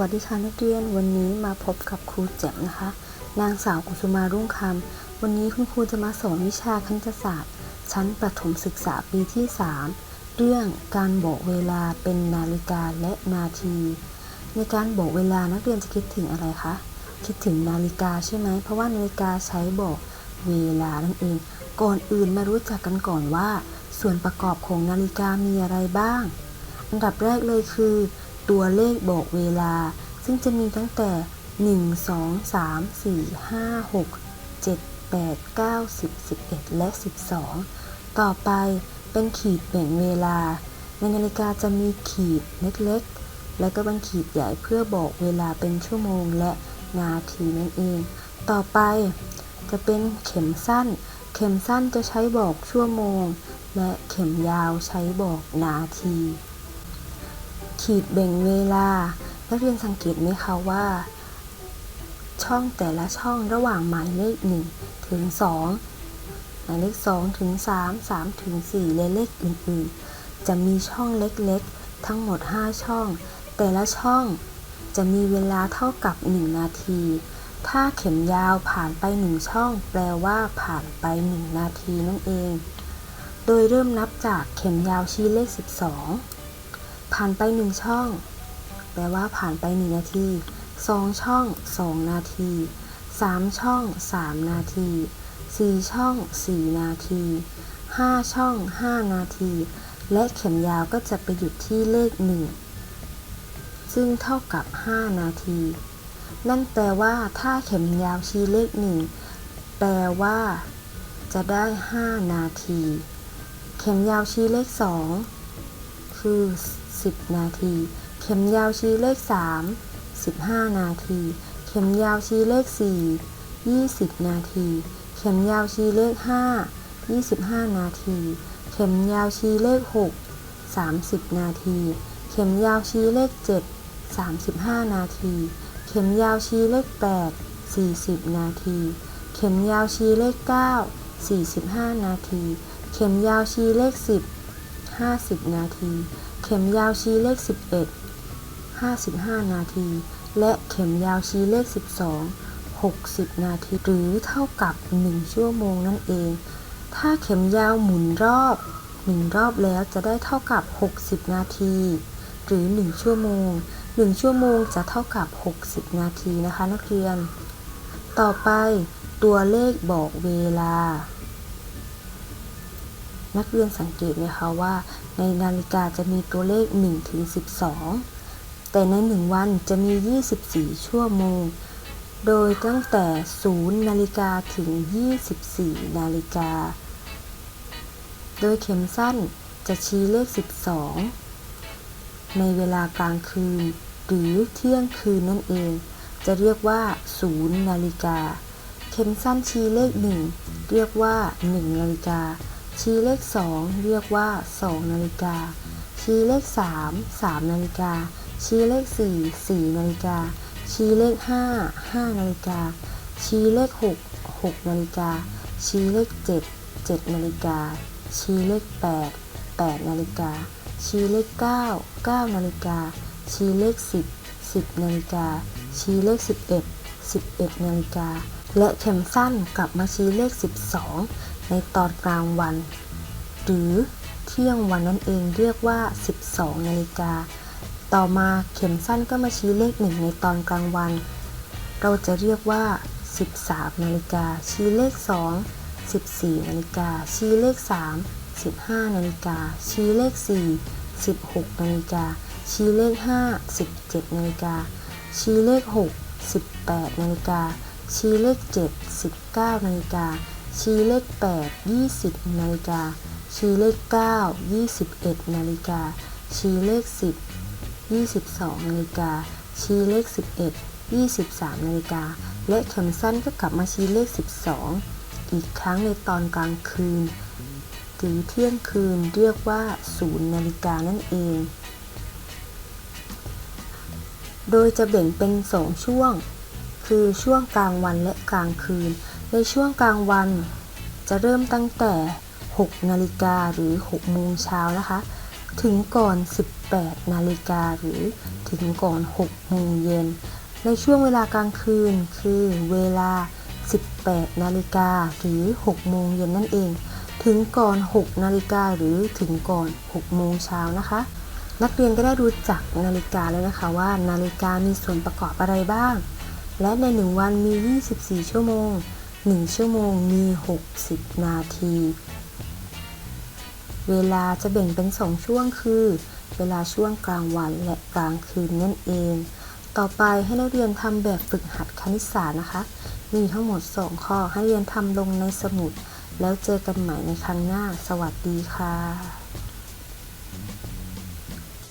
วัสดีค่ะนักเรียนวันนี้มาพบกับครูแจ่มนะคะ นางสาวกุสุมารุ่งคำวันนี้คุณครูจะมาสอนวิชาคณิตศาสตร์ ชั้นประถมศึกษาปีที่ 3 เรื่องการบอกเวลาเป็นนาฬิกาและนาที ในการบอกเวลานักเรียนจะคิดถึงอะไรคะคิดถึงนาฬิกาใช่ไหมเพราะว่านาฬิกาใช้บอกเวลานั่นเอง ก่อนอื่นมารู้จักกันก่อนว่า ส่วนประกอบของนาฬิกามีอะไรบ้าง อันดับแรกเลยคือ ตัวเลขบอกเวลา ซึ่งจะมีตั้งแต่ 1 2 3 4 5 6 7 8 9 10 11 และ 12 ต่อไปเป็นขีดแบ่งเวลา ในนาฬิกาจะมีขีดเล็กๆ และก็เป็นขีดใหญ่เพื่อบอกเวลาเป็นชั่วโมงและนาทีนั่นเอง ต่อไปจะเป็นเข็มสั้น เข็มสั้นจะใช้บอกชั่วโมง และเข็มยาวใช้บอกนาที ขีดแบ่งเวลา นักเรียนสังเกตไหมคะว่า ช่องแต่ละช่องระหว่างหมายเลข 1 ถึง 2 หมายเลข 2 ถึง 3 3 ถึง 4 และเลขอื่นๆ จะมีช่องเล็กๆ ทั้งหมด 5 ช่อง แต่ละช่องจะมีเวลาเท่ากับ 1 นาที ถ้าเข็มยาวผ่านไป 1 ช่อง แปลว่าผ่านไป 1 นาทีนั่นเอง โดยเริ่มนับจากเข็มยาวชี้เลข 12 ผ่านไป1ช่อง แปลว่าผ่านไป1นาที2ช่อง2นาที3ช่อง3นาที4ช่อง4นาที5ช่อง5นาที และเข็มยาวก็จะไปหยุดที่เลข1ซึ่งเท่ากับ 5 นาที นั่นแปลว่าถ้าเข็มยาวชี้เลข1แปลว่า จะได้ 5 นาที เข็มยาวชี้เลข 2 คือ 10 นาที เข็มยาวชี้เลข 3 15 นาที เข็มยาวชี้เลข 4 20 นาที เข็มยาวชี้เลข 5 25 นาที เข็มยาวชี้เลข 6 30 นาที เข็มยาวชี้เลข 7 35 นาที เข็มยาวชี้เลข 8 40 นาที เข็มยาวชี้เลข 9 45 นาที เข็มยาวชี้เลข 10 50 นาที เข็มยาวชี้เลข 11 55 นาที และเข็มยาวชี้เลข 12 60 นาที หรือเท่ากับ 1 ชั่วโมงนั่นเอง ถ้าเข็มยาวหมุนรอบ 1 รอบแล้วจะได้เท่ากับ 60 นาที หรือ 1 ชั่วโมง 1 ชั่วโมงจะเท่ากับ 60 นาทีนะคะนักเรียน ต่อไปตัวเลขบอกเวลา นักเรียนสังเกตไหมคะว่า ในนาฬิกาจะมีตัวเลข 1 ถึง 12 แต่ใน 1 วันจะมี 24 ชั่วโมง โดยตั้งแต่ 0 นาฬิกาถึง 24 นาฬิกา โดยเข็มสั้นจะชี้เลข 12 ในเวลากลางคืน หรือเที่ยงคืนนั่นเอง จะเรียกว่า 0 นาฬิกา เข็มสั้นชี้เลข 1 เรียกว่า 1 นาฬิกา ชี้เลข 2 เรียกว่า 2 นาฬิกา ชี้เลข 3 3 นาฬิกา ชี้เลข 4 4 นาฬิกา ชี้เลข 5 5 นาฬิกา ชี้เลข 6 6 นาฬิกา ชี้เลข 7 7 นาฬิกา ชี้เลข 8 8 นาฬิกา ชี้เลข 9 9 นาฬิกา ชี้เลข 10 10 นาฬิกา ชี้เลข 11 11 นาฬิกา และเข็มสั้นกลับมาชี้เลข 12 ในตอนกลางวัน หรือเที่ยงวันนั่นเองเรียกว่า 12 นาฬิกา ต่อมาเข็มสั้นก็มาชี้เลขหนึ่งในตอนกลางวัน เราจะเรียกว่า 13 นาฬิกา ชี้เลข 2 14 นาฬิกา ชี้เลข 3 15 นาฬิกา ชี้เลข 4 16 นาฬิกา ชี้เลข 5 17 นาฬิกา ชี้เลข 6 18 นาฬิกา ชี้เลข 7 19 นาฬิกา ชี้เลข 8 20นาฬิกา ชี้เลข 9 21นาฬิกา ชี้เลข 10 22นาฬิกา ชี้เลข 11 23นาฬิกา และเข็มสั้นก็กลับมาชี้เลข 12 อีกครั้งในตอนกลางคืนหรือเที่ยงคืนเรียกว่า 0นาฬิกานั่นเอง โดยจะแบ่งเป็น 2 ช่วง คือช่วงกลางวันและกลางคืน ในช่วงกลางวัน จะเริ่มตั้งแต่ 6 นาฬิกาหรือ 6 โมงเช้านะคะ ถึงก่อน 18 นาฬิกาหรือถึงก่อน 6 โมงเย็น ในช่วงเวลากลางคืนคือเวลา 18 นาฬิกาหรือ 6 โมงเย็นนั่นเอง ถึงก่อน 6 นาฬิกาหรือถึงก่อน 6 โมงเช้านะคะ นักเรียนก็ได้รู้จักนาฬิกาแล้วนะคะว่านาฬิกามีส่วนประกอบอะไรบ้าง และใน 1 วันมี 24 ชั่วโมง 1 ชั่วโมงมี 60 นาที เวลาจะแบ่งเป็น 2 ช่วงคือ เวลาช่วงกลางวันและกลางคืนนั่นเอง ต่อไปให้นักเรียนทำแบบฝึกหัดคณิตศาสตร์นะคะ มีทั้งหมด 2 ข้อให้เรียนทำลงในสมุด แล้วเจอกันใหม่ในครั้งหน้า สวัสดีค่ะ